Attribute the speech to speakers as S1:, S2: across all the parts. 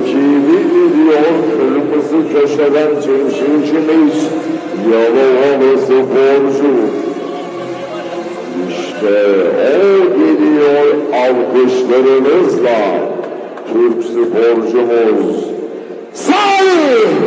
S1: Rakibi gidiyor kırmızı köşeden temsilcimiz Yalovalı sporcu. İşte o geliyor alkışlarınızla. Türk sporcumuz. Salih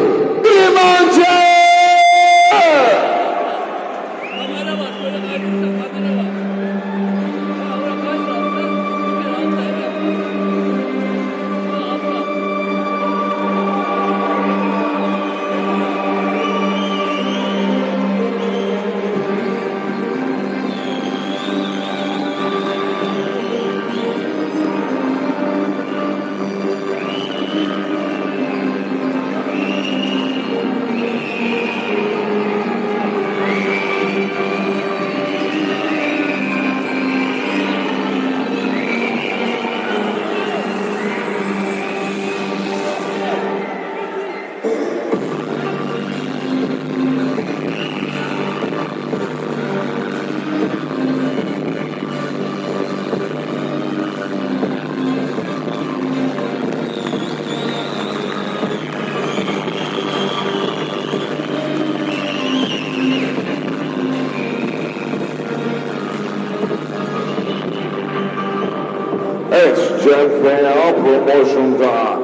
S1: CFA Promotion'da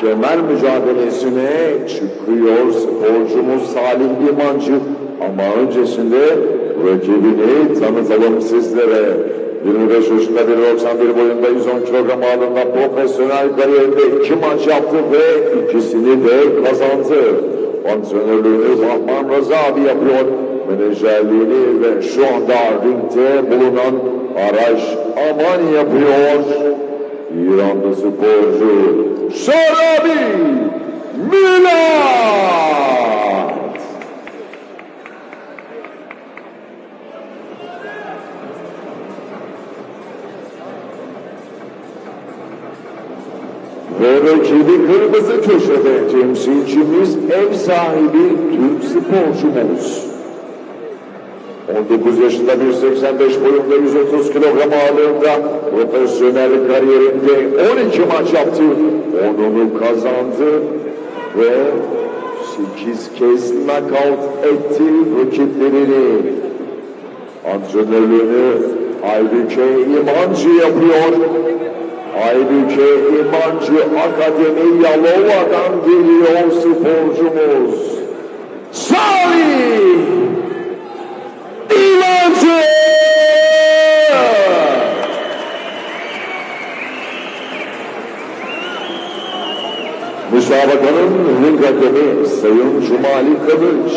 S1: kemer mücadelesine çıkıyor sporcumuz Salih İmancı. Ama öncesinde rakibini tanıtalım sizlere. 25 yaşında 1.91 boyunda 110 kilogram ağırlığında profesyonel kariyerinde iki maç yaptı ve ikisini de kazandı. Antrenörlüğünü Rahman Rıza abi yapıyor. Menajerliğini ve şu anda ringde bulunan Araş Aman yapıyor. İranlı sporcu Şarabi Milat. Ve rakibi kırmızı köşede temsilcimiz ev sahibi Türk sporcumuz. 19 yaşında 1.85 boyunda 130 kilogram ağırlığında profesyonel kariyerinde 12 maç yaptı. 10'unu kazandı ve 8 kez knockout etti rakiplerini. Antrenörlüğünü Aybüke İmancı yapıyor. Aybüke İmancı Akademi Yalova'dan geliyor sporcumuz. Müsabakanın ring hakemi Sayın Cumali Kılıç.